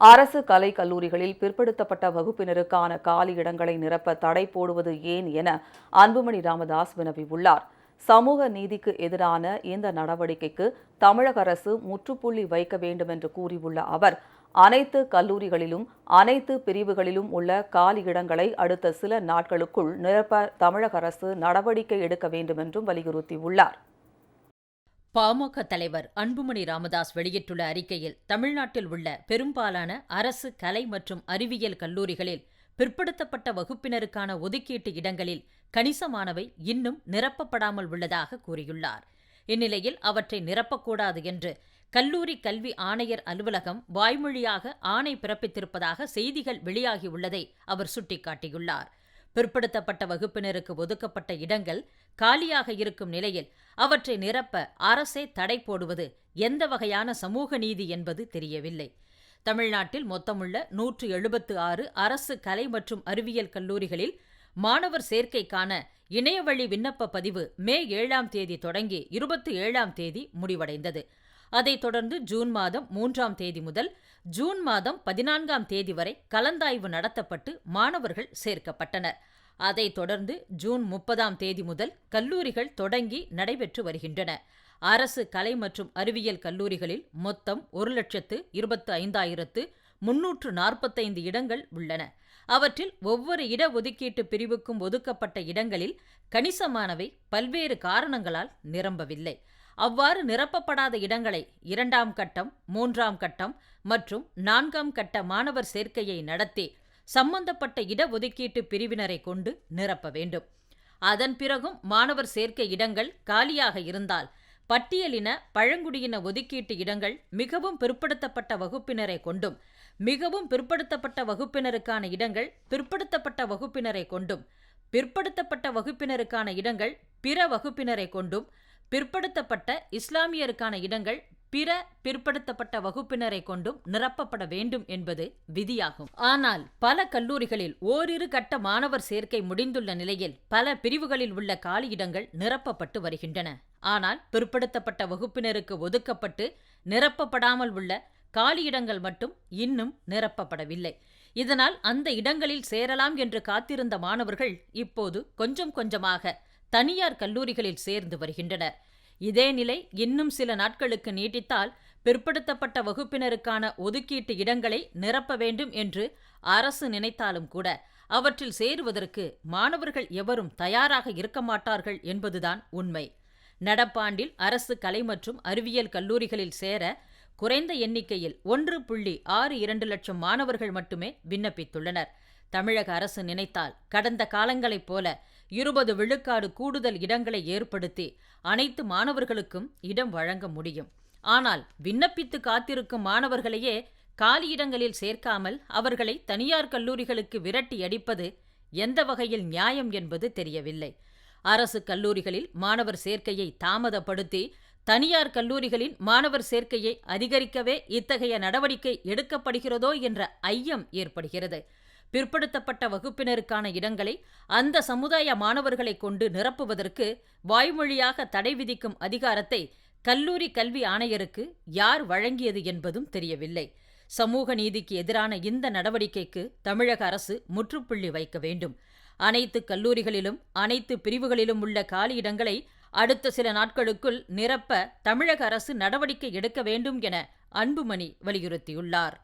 அரசு கலை கல்லூரிகளில் பிற்படுத்தப்பட்ட வகுப்பினருக்கான காலி இடங்களை நிரப்ப தடை போடுவது ஏன் என அன்புமணி ராமதாஸ் வினவியுள்ளார். சமூக நீதிக்கு எதிரான இந்த நடவடிக்கைக்கு தமிழக அரசு முற்றுப்புள்ளி வைக்க வேண்டும் என்று கூறியுள்ள அவர் அனைத்து கல்லூரிகளிலும் அனைத்து பிரிவுகளிலும் உள்ள காலி இடங்களை அடுத்த சில நாட்களுக்குள் நிரப்ப தமிழக அரசு நடவடிக்கை எடுக்க வேண்டும் என்றும் வலியுறுத்தியுள்ளார். பாமக தலைவர் அன்புமணி ராமதாஸ் வெளியிட்டுள்ள அறிக்கையில் தமிழ்நாட்டில் உள்ள பெரும்பாலான அரசு கலை மற்றும் அறிவியல் கல்லூரிகளில் பிற்படுத்தப்பட்ட வகுப்பினருக்கான ஒதுக்கீட்டு இடங்களில் கணிசமானவை இன்னும் நிரப்பப்படாமல் உள்ளதாக கூறியுள்ளார். இந்நிலையில் அவற்றை நிரப்பக்கூடாது என்று கல்லூரி கல்வி ஆணையர் அலுவலகம் வாய்மொழியாக ஆணை பிறப்பித்திருப்பதாக செய்திகள் வெளியாகியுள்ளதை அவர் சுட்டிக்காட்டியுள்ளார். பிற்படுத்தப்பட்ட வகுப்பினருக்கு ஒதுக்கப்பட்ட இடங்கள் காலியாக இருக்கும் நிலையில் அவற்றை நிரப்ப அரசே தடை போடுவது எந்த வகையான சமூக நீதி என்பது தெரியவில்லை. தமிழ்நாட்டில் மொத்தமுள்ள நூற்று எழுபத்து ஆறு அரசு கலை மற்றும் அறிவியல் கல்லூரிகளில் மாணவர் சேர்க்கைக்கான இணையவழி விண்ணப்ப பதிவு மே ஏழாம் தேதி தொடங்கி இருபத்தி ஏழாம் தேதி முடிவடைந்தது. அதைத் தொடர்ந்து ஜூன் மாதம் மூன்றாம் தேதி முதல் ஜூன் மாதம் பதினான்காம் தேதி வரை கலந்தாய்வு நடத்தப்பட்டு மாணவர்கள் சேர்க்கப்பட்டனர். அதைத் தொடர்ந்து ஜூன் முப்பதாம் தேதி முதல் கல்லூரிகள் தொடங்கி நடைபெற்று வருகின்றன. அரசு கலை மற்றும் அறிவியல் கல்லூரிகளில் மொத்தம் ஒரு லட்சத்து இருபத்து ஐந்தாயிரத்து முன்னூற்று நாற்பத்தைந்து இடங்கள் உள்ளன. அவற்றில் ஒவ்வொரு இட ஒதுக்கீட்டு பிரிவுக்கும் ஒதுக்கப்பட்ட இடங்களில் கணிசமானவை பல்வேறு காரணங்களால் நிரம்பவில்லை. அவ்வாறு நிரப்பப்படாத இடங்களை இரண்டாம் கட்டம் மூன்றாம் கட்டம் மற்றும் நான்காம் கட்ட மாணவர் சேர்க்கையை நடத்தி சம்பந்தப்பட்ட இடஒதுக்கீட்டு பிரிவினரை கொண்டு நிரப்ப வேண்டும். அதன் பிறகும் மாணவர் சேர்க்கை இடங்கள் காலியாக இருந்தால் பட்டியலின பழங்குடியின ஒதுக்கீட்டு இடங்கள் மிகவும் பிற்படுத்தப்பட்ட வகுப்பினரை கொண்டும் மிகவும் பிற்படுத்தப்பட்ட வகுப்பினருக்கான இடங்கள் பிற்படுத்தப்பட்ட வகுப்பினரை கொண்டும் பிற்படுத்தப்பட்ட வகுப்பினருக்கான இடங்கள் பிற வகுப்பினரை கொண்டும் பிற்படுத்தப்பட்ட இஸ்லாமியருக்கான இடங்கள் பிற பிற்படுத்தப்பட்ட வகுப்பினரை கொண்டும் நிரப்பப்பட வேண்டும் என்பது விதியாகும். ஆனால் பல கல்லூரிகளில் ஓரிரு கட்ட மாணவர் சேர்க்கை முடிந்துள்ள நிலையில் பல பிரிவுகளில் உள்ள காலியிடங்கள் நிரப்பப்பட்டு வருகின்றன. ஆனால் பிற்படுத்தப்பட்ட வகுப்பினருக்கு ஒதுக்கப்பட்டு நிரப்பப்படாமல் உள்ள காலியிடங்கள் மட்டும் இன்னும் நிரப்பப்படவில்லை. இதனால் அந்த இடங்களில் சேரலாம் என்று காத்திருந்த மாணவர்கள் இப்போது கொஞ்சம் கொஞ்சமாக தனியார் கல்லூரிகளில் சேர்ந்து வருகின்றனர். இதே நிலை இன்னும் சில நாட்களுக்கு நீட்டித்தால் பிற்படுத்தப்பட்ட வகுப்பினருக்கான ஒதுக்கீட்டு இடங்களை நிரப்ப வேண்டும் என்று அரசு நினைத்தாலும் கூட அவற்றில் சேருவதற்கு மாணவர்கள் எவரும் தயாராக இருக்க மாட்டார்கள் என்பதுதான் உண்மை. நடப்பாண்டில் அரசு கலை மற்றும் அறிவியல் கல்லூரிகளில் சேர குறைந்த எண்ணிக்கையில் ஒன்று புள்ளி ஆறு இரண்டு லட்சம் மாணவர்கள் மட்டுமே விண்ணப்பித்துள்ளனர். தமிழக அரசு நினைத்தால் கடந்த காலங்களைப் போல இருபது விழுக்காடு கூடுதல் இடங்களை ஏற்படுத்தி அனைத்து மாணவர்களுக்கும் இடம் வழங்க முடியும். ஆனால் விண்ணப்பித்து காத்திருக்கும் மாணவர்களையே காலியிடங்களில் சேர்க்காமல் அவர்களை தனியார் கல்லூரிகளுக்கு விரட்டி அடிப்பது எந்த வகையில் நியாயம் என்பது தெரியவில்லை. அரசு கல்லூரிகளில் மாணவர் சேர்க்கையை தாமதப்படுத்தி தனியார் கல்லூரிகளின் மாணவர் சேர்க்கையை அதிகரிக்கவே இத்தகைய நடவடிக்கை எடுக்கப்படுகிறதோ என்ற ஐயம் ஏற்படுகிறது. பிற்படுத்தப்பட்ட வகுப்பினருக்கான இடங்களை அந்த சமுதாய மாணவர்களை கொண்டு நிரப்புவதற்கு வாய்மொழியாக தடை விதிக்கும் அதிகாரத்தை கல்லூரி கல்வி ஆணையருக்கு யார் வழங்கியது என்பதும் தெரியவில்லை. சமூக நீதிக்கு எதிரான இந்த நடவடிக்கைக்கு தமிழக அரசு முற்றுப்புள்ளி வைக்க வேண்டும். அனைத்து கல்லூரிகளிலும் அனைத்து பிரிவுகளிலும் உள்ள காலியிடங்களை அடுத்த சில நாட்களுக்குள் நிரப்ப தமிழக அரசு நடவடிக்கை எடுக்க வேண்டும் என அன்புமணி வலியுறுத்தியுள்ளார்.